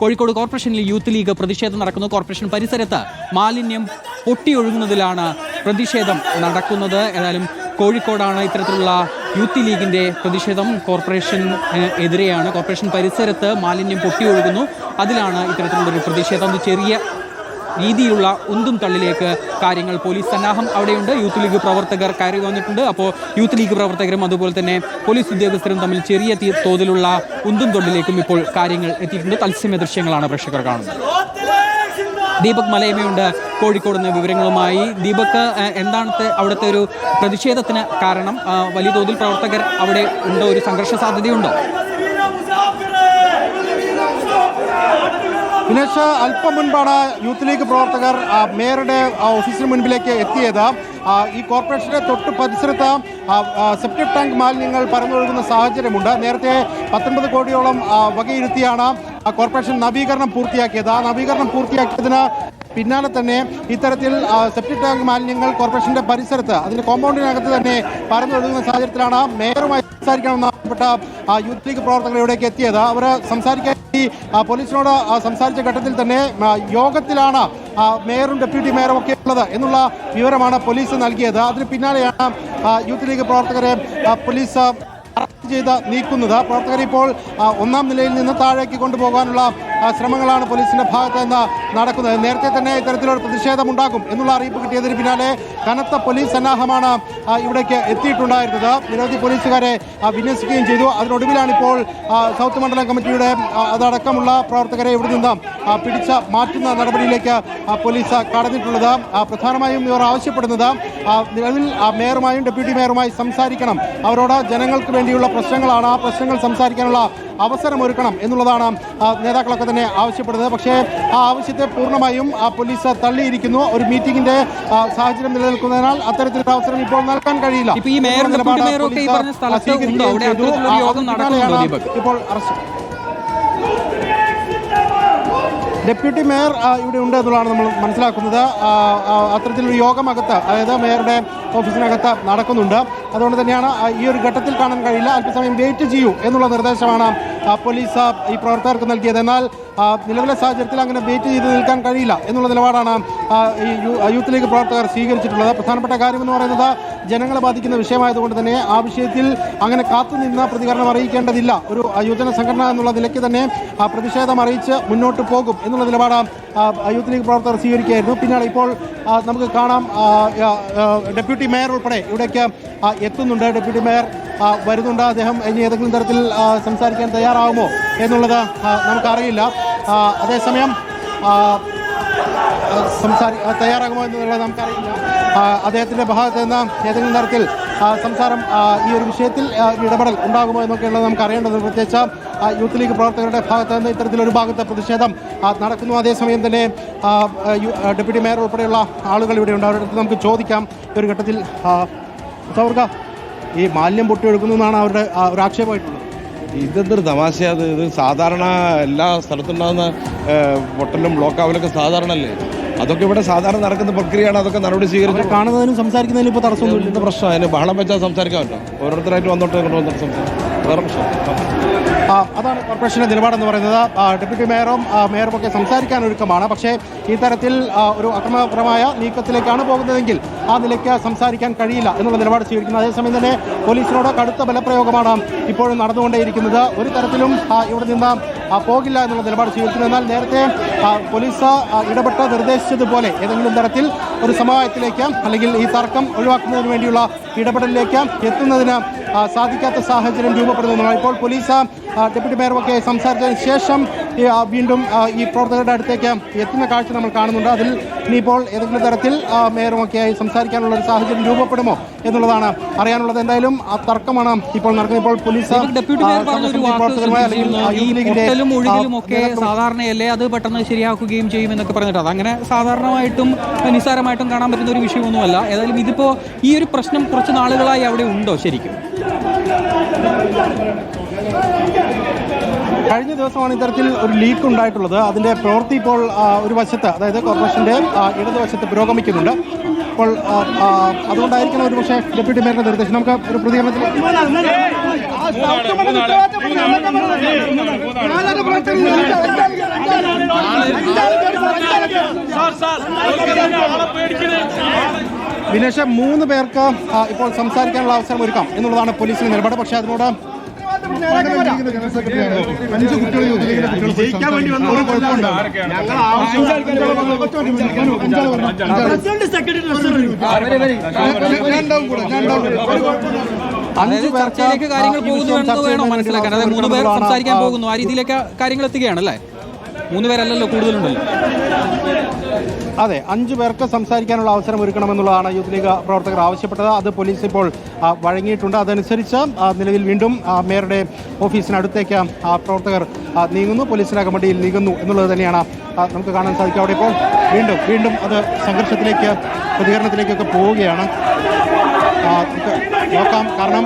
കോഴിക്കോട് കോർപ്പറേഷനിൽ youth league പ്രതിഷേധം നടക്കുന്നു. കോർപ്പറേഷൻ പരിസരത്ത് മാലിന്യം പൊട്ടിയൊഴുകുന്നതിലാണ് പ്രതിഷേധം നടക്കുന്നത്. ഏതായാലും കോഴിക്കോടാണ് ഇത്തരത്തിലുള്ള യൂത്ത് ലീഗിന്റെ പ്രതിഷേധം. കോർപ്പറേഷൻ എതിരെയാണ്. കോർപ്പറേഷൻ പരിസരത്ത് മാലിന്യം പൊട്ടിയൊഴുകുന്നു. അതിലാണ് ഇത്തരത്തിലുള്ളൊരു പ്രതിഷേധം. ചെറിയ രീതിയിലുള്ള ഉന്തും തള്ളിലേക്ക് കാര്യങ്ങൾ പോലീസ് സന്നാഹം അവിടെയുണ്ട്. യൂത്ത് ലീഗ് പ്രവർത്തകർ കയറി വന്നിട്ടുണ്ട്. അപ്പോൾ യൂത്ത് ലീഗ് പ്രവർത്തകരും അതുപോലെ തന്നെ പോലീസ് ഉദ്യോഗസ്ഥരും തമ്മിൽ ചെറിയ തോതിലുള്ള ഉന്തും തൊള്ളിലേക്കും ഇപ്പോൾ കാര്യങ്ങൾ എത്തിയിട്ടുണ്ട്. തത്സമയ ദൃശ്യങ്ങളാണ് പ്രേക്ഷകർ കാണുന്നത്. ദീപക് മലയമയുണ്ട് കോഴിക്കോട് നിന്ന് വിവരങ്ങളുമായി. ദീപക് എന്താണ് അവിടുത്തെ ഒരു പ്രതിഷേധത്തിന് കാരണം? വലിയ തോതിൽ പ്രവർത്തകർ അവിടെ ഉണ്ടോ? ഒരു സംഘർഷ സാധ്യതയുണ്ടോ? ദിനേശ് അല്പം മുൻപാണ് യൂത്ത് ലീഗ് പ്രവർത്തകർ മേയറുടെ ഓഫീസിന് മുൻപിലേക്ക് എത്തിയത്. ഈ കോർപ്പറേഷന്റെ തൊട്ട് പരിസരത്ത് സെപ്റ്റിക് ടാങ്ക് മാലിന്യങ്ങൾ പരന്നൊഴുകുന്ന സാഹചര്യമുണ്ട്. നേരത്തെ പത്തൊൻപത് കോടിയോളം വകയിരുത്തിയാണ് കോർപ്പറേഷൻ നവീകരണം പൂർത്തിയാക്കിയത്. ആ നവീകരണം പൂർത്തിയാക്കിയതിന് പിന്നാലെ തന്നെ ഇത്തരത്തിൽ സെപ്റ്റിക് ടാങ്ക് മാലിന്യങ്ങൾ കോർപ്പറേഷന്റെ പരിസരത്ത് അതിന്റെ കോമ്പൗണ്ടിനകത്ത് തന്നെ പരന്നൊഴുകുന്ന സാഹചര്യത്തിലാണ് മേയറുമായി സംസാരിക്കണമെന്ന് യൂത്ത് ലീഗ് പ്രവർത്തകർ ഇവിടേക്ക് എത്തിയത്. അവർ സംസാരിക്കാൻ പോലീസിനോട് സംസാരിച്ച ഘട്ടത്തിൽ തന്നെ യോഗത്തിലാണ് മേയറും ഡെപ്യൂട്ടി മേയറും ഒക്കെ ഉള്ളത് എന്നുള്ള വിവരമാണ് പോലീസ് നൽകിയത്. അതിന് പിന്നാലെയാണ് യൂത്ത് ലീഗ് പ്രവർത്തകരെ പോലീസ് അറസ്റ്റ് ചെയ്ത് നീക്കുന്നത്. പ്രവർത്തകരെ ഇപ്പോൾ ഒന്നാം നിലയിൽ നിന്ന് താഴേക്ക് കൊണ്ടുപോകാനുള്ള ശ്രമങ്ങളാണ് പോലീസിന്റെ ഭാഗത്ത് നിന്ന് നടക്കുന്നത്. നേരത്തെ തന്നെ ഇത്തരത്തിലൊരു ഉണ്ടാകും എന്നുള്ള അറിയിപ്പ് കിട്ടിയതിന് പിന്നാലെ കനത്ത പോലീസ് സന്നാഹമാണ് ഇവിടേക്ക് എത്തിയിട്ടുണ്ടായിരുന്നത്. നിരവധി പോലീസുകാരെ വിന്യസിക്കുകയും ചെയ്തു. അതിനൊടുവിലാണ് ഇപ്പോൾ സൗത്ത് മണ്ഡലം കമ്മിറ്റിയുടെ അതടക്കമുള്ള പ്രവർത്തകരെ ഇവിടെ നിന്ന് പിടിച്ച മാറ്റുന്ന നടപടിയിലേക്ക് പോലീസ് കടന്നിട്ടുള്ളത്. പ്രധാനമായും ഇവർ ആവശ്യപ്പെടുന്നത് നിലവിൽ മേയറുമായും ഡെപ്യൂട്ടി മേയറുമായി സംസാരിക്കണം. അവരോട് ജനങ്ങൾക്ക് വേണ്ടിയുള്ള പ്രശ്നങ്ങളാണ് ആ പ്രശ്നങ്ങൾ സംസാരിക്കാനുള്ള അവസരമൊരുക്കണം എന്നുള്ളതാണ് നേതാക്കളൊക്കെ തന്നെ ആവശ്യപ്പെടുന്നത്. പക്ഷേ ആ ആവശ്യത്തെ പൂർണമായും ആ, പോലീസ് തള്ളിയിരിക്കുന്നു. ഒരു മീറ്റിംഗിന്റെ സാഹചര്യം നിലനിൽക്കുന്നതിനാൽ അത്തരത്തിലൊരു അവസരം ഇപ്പോൾ നൽകാൻ കഴിയില്ല? ഇപ്പോൾ അറസ്റ്റ്. ഡെപ്യൂട്ടി മേയർ ഇവിടെ ഉണ്ട് എന്നുള്ളതാണ് നമ്മൾ മനസ്സിലാക്കുന്നത്. അത്തരത്തിലൊരു യോഗം അകത്ത് അതായത് മേയറുടെ ഓഫീസിനകത്ത് നടക്കുന്നുണ്ട്. അതുകൊണ്ട് തന്നെയാണ് ഈ ഒരു ഘട്ടത്തിൽ കാണാൻ കഴിയില്ല. അല്പസമയം വെയിറ്റ് ചെയ്യൂ എന്നുള്ള നിർദ്ദേശമാണ് പോലീസ് ഈ പ്രവർത്തകർക്ക് നൽകിയത്. എന്നാൽ നിലവിലെ സാഹചര്യത്തിൽ അങ്ങനെ വെയിറ്റ് ചെയ്ത് നിൽക്കാൻ കഴിയില്ല എന്നുള്ള നിലപാടാണ് ഈ യൂത്ത് ലീഗ് പ്രവർത്തകർ സ്വീകരിച്ചിട്ടുള്ളത്. പ്രധാനപ്പെട്ട കാര്യമെന്ന് പറയുന്നത് ജനങ്ങളെ ബാധിക്കുന്ന വിഷയമായതുകൊണ്ട് തന്നെ ആ വിഷയത്തിൽ അങ്ങനെ കാത്തുനിന്ന് പ്രതികരണം അറിയിക്കേണ്ടതില്ല. ഒരു യുവജന സംഘടന എന്നുള്ള നിലയ്ക്ക് തന്നെ പ്രതിഷേധം അറിയിച്ച് മുന്നോട്ട് പോകും എന്നുള്ള നിലപാട് യൂത്ത് ലീഗ് പ്രവർത്തകർ സ്വീകരിക്കുകയായിരുന്നു. പിന്നീട് ഇപ്പോൾ നമുക്ക് കാണാം ഡെപ്യൂട്ടി മേയർ ഉൾപ്പെടെ ഇവിടേക്ക് എത്തുന്നുണ്ട്. ഡെപ്യൂട്ടി മേയർ വരുന്നുണ്ട്. അദ്ദേഹം ഇനി ഏതെങ്കിലും തരത്തിൽ സംസാരിക്കാൻ തയ്യാറാകുമോ എന്നുള്ളത് നമുക്കറിയില്ല. അതേസമയം സംസാരി തയ്യാറാകുമോ എന്നുള്ളത് നമുക്കറിയില്ല. അദ്ദേഹത്തിന്റെ ഭാഗത്ത് നിന്ന് ഏതെങ്കിലും തരത്തിൽ സംസാരം ഈ ഒരു വിഷയത്തിൽ ഇടപെടൽ ഉണ്ടാകുമോ എന്നൊക്കെയുള്ളത് നമുക്ക് അറിയേണ്ടത് പ്രത്യേകിച്ച് യൂത്ത് ലീഗ് പ്രവർത്തകരുടെ ഭാഗത്ത് നിന്ന് ഇത്തരത്തിലൊരു ഭാഗത്തെ പ്രതിഷേധം നടക്കുന്നു. അതേസമയം തന്നെ ഡെപ്യൂട്ടി മേയർ ഉൾപ്പെടെയുള്ള ആളുകൾ ഇവിടെ ഉണ്ട്. അവരുടെ നമുക്ക് ചോദിക്കാം. ഈ ഒരു ഘട്ടത്തിൽ സൗർഗ ഈ മാലിന്യം പൊട്ടിയെടുക്കുന്നതാണ് അവരുടെ ഒരു ആക്ഷേപമായിട്ടുള്ളത്. ഇതെന്തൊരു തമാശയാ ഇത് ഇത് സാധാരണ എല്ലാ സ്ഥലത്തുണ്ടാകുന്ന പൊട്ടലും ബ്ലോക്കാവലൊക്കെ സാധാരണ അല്ലേ അതൊക്കെ ഇവിടെ സാധാരണ നടക്കുന്ന പ്രക്രിയയാണ്. അതൊക്കെ നടപടി സ്വീകരിച്ചു കാണുന്നതിനും സംസാരിക്കുന്നതിനും ഇപ്പോൾ തടസ്സമൊന്നും പ്രശ്നം അതിന് ബഹളം വെച്ചാൽ സംസാരിക്കാൻ പറ്റും? ഓരോരുത്തരായിട്ട് വന്നോട്ട് ഇങ്ങോട്ട് വന്നിട്ട് സംസാരിക്കും അതാണ് കോർപ്പറേഷന്റെ നിലപാടെന്ന് പറയുന്നത്. ഡെപ്യൂട്ടി മേയറും മേയറും ഒക്കെ സംസാരിക്കാൻ ഒരുക്കമാണ്. പക്ഷേ ഈ തരത്തിൽ ഒരു അക്രമപരമായ നീക്കത്തിലേക്കാണ് പോകുന്നതെങ്കിൽ ആ നിലയ്ക്ക് സംസാരിക്കാൻ കഴിയില്ല എന്നുള്ള നിലപാട് സ്വീകരിക്കുന്നത്. അതേസമയം തന്നെ പോലീസിനോട് കടുത്ത ബലപ്രയോഗമാണ് ഇപ്പോഴും നടന്നുകൊണ്ടേയിരിക്കുന്നത്. ഒരു തരത്തിലും ഇവിടെ നിന്ന് പോകില്ല എന്നുള്ള നിലപാട് സ്വീകരിക്കുന്നു എന്നാൽ നേരത്തെ പോലീസ് ഇടപെട്ട് നിർദ്ദേശിച്ചതുപോലെ ഏതെങ്കിലും തരത്തിൽ ഒരു സമവായത്തിലേക്ക് അല്ലെങ്കിൽ ഈ തർക്കം ഒഴിവാക്കുന്നതിന് വേണ്ടിയുള്ള ഇടപെടലിലേക്ക് എത്തുന്നതിന് സാധിക്കാത്ത സാഹചര്യം രൂപപ്പെടുന്നതാണ് ഇപ്പോൾ പോലീസ് ഡെപ്യൂട്ടി മേയറുമൊക്കെ സംസാരിച്ചതിന് ശേഷം വീണ്ടും ഈ പ്രവർത്തകരുടെ അടുത്തേക്ക് എത്തുന്ന കാഴ്ച നമ്മൾ കാണുന്നുണ്ട്. അതിൽ ഇനിയിപ്പോൾ ഏതെങ്കിലും തരത്തിൽ മേയറുമൊക്കെയായി സംസാരിക്കാനുള്ള ഒരു സാഹചര്യം രൂപപ്പെടുമോ എന്നുള്ളതാണ് അറിയാനുള്ളത്. എന്തായാലും ആ തർക്കമാണ് ഇപ്പോൾ നടക്കുന്നത്. ഇപ്പോൾ പോലീസ് ഒക്കെ സാധാരണയല്ലേ അത് പെട്ടെന്ന് ശരിയാക്കുകയും ചെയ്യും എന്നൊക്കെ പറഞ്ഞിട്ട് അങ്ങനെ സാധാരണമായിട്ടും നിസ്സാരമായിട്ടും കാണാൻ പറ്റുന്ന ഒരു വിഷയമൊന്നുമല്ല. ഏതായാലും ഇതിപ്പോ ഈ ഒരു പ്രശ്നം കുറച്ച് നാളുകളായി അവിടെ ഉണ്ടോ ശരിക്കും? കഴിഞ്ഞ ദിവസമാണ് ഇത്തരത്തിൽ ഒരു ലീക്ക് ഉണ്ടായിട്ടുള്ളത്. അതിന്റെ പ്രവൃത്തി ഇപ്പോൾ ഒരു വശത്ത് അതായത് കോർപ്പറേഷന്റെ ഇടതുവശത്ത് പുരോഗമിക്കുന്നുണ്ട്. അപ്പോൾ അതുകൊണ്ടായിരിക്കണം ഒരു പക്ഷേ ഡെപ്യൂട്ടി മേയറുടെ നിർദ്ദേശം. നമുക്ക് ഒരു പ്രതികരണത്തിൽ വിനേഷ് മൂന്ന് പേർക്ക് ഇപ്പോൾ സംസാരിക്കാനുള്ള അവസരം ഒരുക്കാം എന്നുള്ളതാണ് പോലീസിന്റെ നിലപാട്. പക്ഷേ അതിനോട് അഞ്ച് കുട്ടികൾ യൂത്ത് ലീഗിലെ കുട്ടികൾ പോയി സംസാരിച്ചു. ഞങ്ങൾ ആവശ്യം- ഞാൻ ഉണ്ടാവും കൂടെ, ഞാൻ ഉണ്ടാവും കൂടെ. അഞ്ച് ചർച്ചയിലേക്ക് കാര്യങ്ങൾ പോകുന്നു എന്ന് വേണം മനസ്സിലാക്കാൻ? അതായത് മൂന്ന് പേർ സംസാരിക്കാൻ പോകുന്നു. ആ രീതിയിലേക്ക് കാര്യങ്ങൾ എത്തുകയാണല്ലേ? മൂന്ന് പേരല്ലല്ലോ കൂടുതലുണ്ടല്ലോ. അതെ അഞ്ചു പേർക്ക് സംസാരിക്കാനുള്ള അവസരം ഒരുക്കണമെന്നുള്ളതാണ് യൂത്ത് ലീഗ് പ്രവർത്തകർ ആവശ്യപ്പെട്ടത്. അത് പോലീസ് ഇപ്പോൾ വഴങ്ങിയിട്ടുണ്ട്. അതനുസരിച്ച് നിലവിൽ വീണ്ടും മേയറുടെ ഓഫീസിനടുത്തേക്ക് പ്രവർത്തകർ നീങ്ങുന്നു. പോലീസിന്റെ കമ്മിറ്റിയിൽ നീങ്ങുന്നു എന്നുള്ളത് തന്നെയാണ് നമുക്ക് കാണാൻ സാധിക്കുക. അവിടെ ഇപ്പോൾ വീണ്ടും വീണ്ടും അത് സംഘർഷത്തിലേക്ക് പ്രതികരണത്തിലേക്കൊക്കെ പോവുകയാണ്. നോക്കാം. കാരണം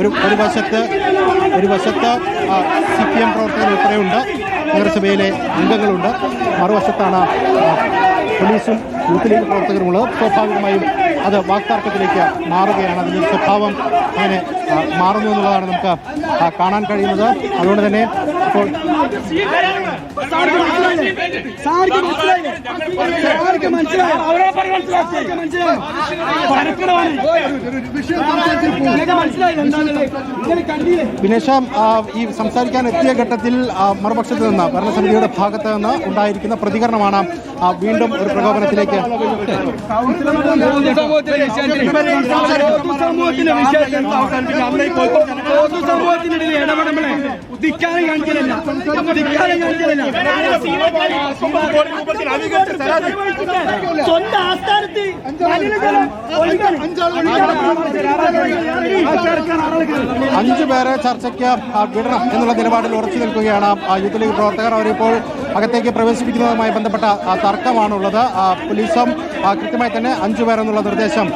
ഒരു ഒരു വശത്ത് ഒരു വശത്ത് സി പി എം പ്രവർത്തകർ ഉൾപ്പെടെയുണ്ട്. നഗരസഭയിലെ അംഗങ്ങളുണ്ട്. മറുവശത്താണ് പോലീസും യൂത്ത് ലീഗ് പ്രവർത്തകരുമുള്ളത്. സ്വാഭാവികമായും അത് വാക്താർക്കത്തിലേക്ക് മാറുകയാണ്. അതിന്റെ സ്വഭാവം അങ്ങനെ മാറുന്നു എന്നുള്ളതാണ് നമുക്ക് കാണാൻ കഴിയുന്നത്. അതുകൊണ്ട് തന്നെ ഇപ്പോൾ വിനേഷ ആ, ഈ സംസാരിക്കാൻ എത്തിയ ഘട്ടത്തിൽ മറുപക്ഷത്തു നിന്ന് ഭരണസമിതിയുടെ ഭാഗത്ത് നിന്ന് ഉണ്ടായിരിക്കുന്ന പ്രതികരണമാണ് വീണ്ടും ഒരു പ്രകോപനത്തിലേക്ക് പൊതുസമൂഹത്തിനിടയിൽ ഇടപെടുമ്പോഴേ ധിക്കാരം കാണിക്കലല്ല. ധിക്കാരം കാണിക്കലല്ല. സ്വന്തം ആസ്ഥാനത്ത് അഞ്ചു പേരെ ചർച്ചയ്ക്ക് വിടണം എന്നുള്ള നിലപാടിൽ ഉറച്ചു നിൽക്കുകയാണ് ആ, യൂത്ത് ലീഗ് പ്രവർത്തകർ അവരിപ്പോൾ അകത്തേക്ക് പ്രവേശിപ്പിക്കുന്നതുമായി ബന്ധപ്പെട്ട ആ, തർക്കമാണുള്ളത് പോലീസും കൃത്യമായി തന്നെ അഞ്ചു പേരെന്നുള്ള നിർദ്ദേശം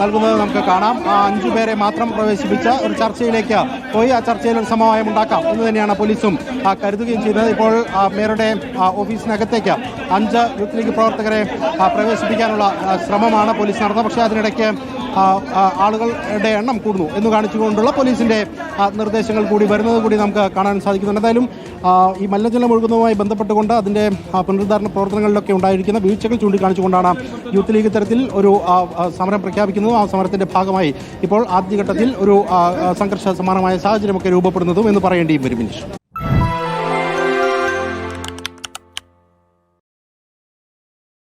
നൽകുന്നത് നമുക്ക് കാണാം. ആ അഞ്ചു പേരെ മാത്രം പ്രവേശിപ്പിച്ച ഒരു ചർച്ചയിലേക്ക് പോയി. ആ ചർച്ചയിൽ ഒരു സമവായം ഉണ്ടാക്കാം എന്ന് തന്നെയാണ് പോലീസും കരുതുകയും ചെയ്തത് ഇപ്പോൾ മേയറുടെ ഓഫീസിനകത്തേക്ക് അഞ്ച് യൂത്ത് ലീഗ് പ്രവർത്തകരെ പ്രവേശിപ്പിക്കാനുള്ള ശ്രമമാണ് പോലീസ് നടന്നത് പക്ഷേ അതിനിടയ്ക്ക് ആളുകളുടെ എണ്ണം കൂടുന്നു എന്ന് കാണിച്ചുകൊണ്ടുള്ള പോലീസിന്റെ നിർദ്ദേശങ്ങൾ കൂടി വരുന്നത് കൂടി നമുക്ക് കാണാൻ സാധിക്കുന്നുണ്ട്. എന്തായാലും ഈ മലിനജലം ഒഴുകുന്നതുമായി ബന്ധപ്പെട്ടുകൊണ്ട് അതിന്റെ ആ, പുനരുദ്ധാരണ പ്രവർത്തനങ്ങളിലൊക്കെ ഉണ്ടായിരിക്കുന്ന വീഴ്ചകൾ ചൂണ്ടിക്കാണിച്ചുകൊണ്ടാണ് യൂത്ത് ലീഗ് തരത്തിൽ ഒരു സമരം പ്രഖ്യാപിക്കുന്നതും. ആ സമരത്തിന്റെ ഭാഗമായി ഇപ്പോൾ ആദ്യഘട്ടത്തിൽ ഒരു സംഘർഷ സമാനമായ സാഹചര്യമൊക്കെ രൂപപ്പെടുന്നതും എന്ന് പറയേണ്ടിയും വരും